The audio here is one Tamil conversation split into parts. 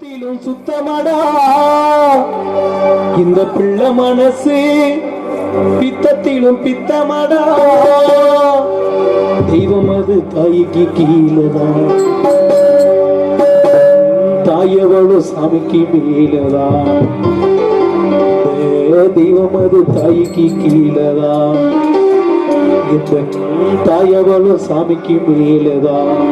சுத்திலும் சுத்தமடா. இந்த பிள்ளை மனசு பித்தத்திலும் பித்தமடா. தெய்வம் அது தாய்க்கு கீழதான் தாயவளும் சாமிக்கு மேலதான் தெய்வம் அது தாய்க்கு கீழதான் இந்த தாயவளும் சாமிக்கு மேலதான்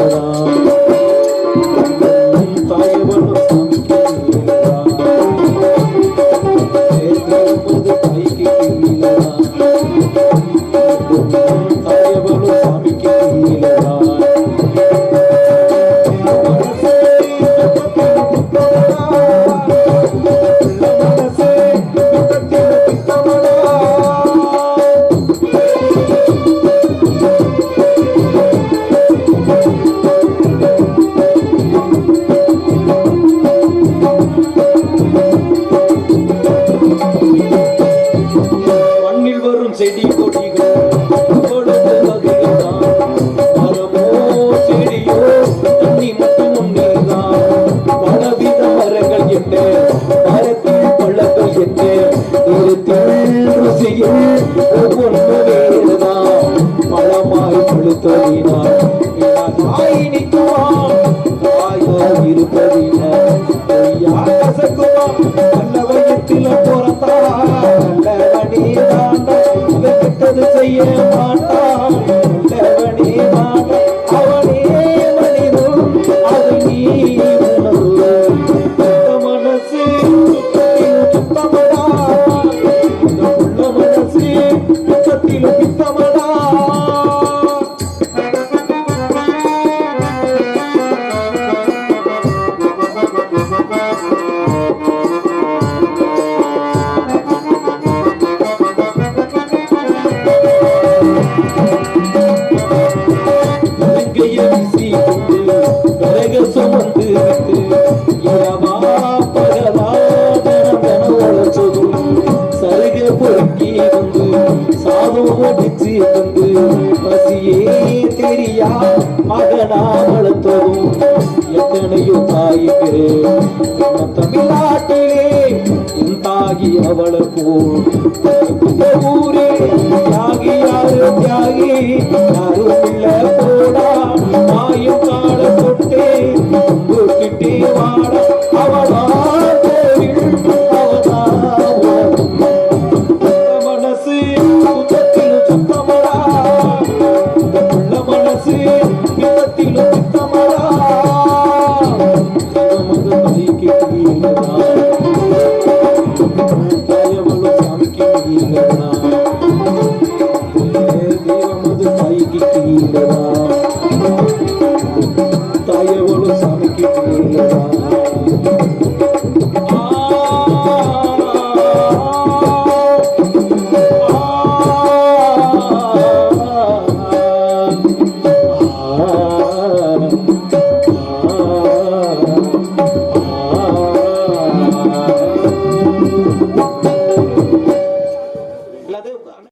राम வயத்தில் பிறந்தா வழி தாண்டா இவன் கெட்டது செய்ய மாட்டா சாதம் வந்து பசியே தெரியா? மகனா வளர்த்ததும் எத்தனையோ தாய்கிறேன் தமிழ்நாட்டிலே என் தாகி அவளை போல் ஊரே. தியாகி யாரு தியாகி யாரும் இல்ல போடா. மாயும் காண தாயவளும் சாமிக்கு கீழடா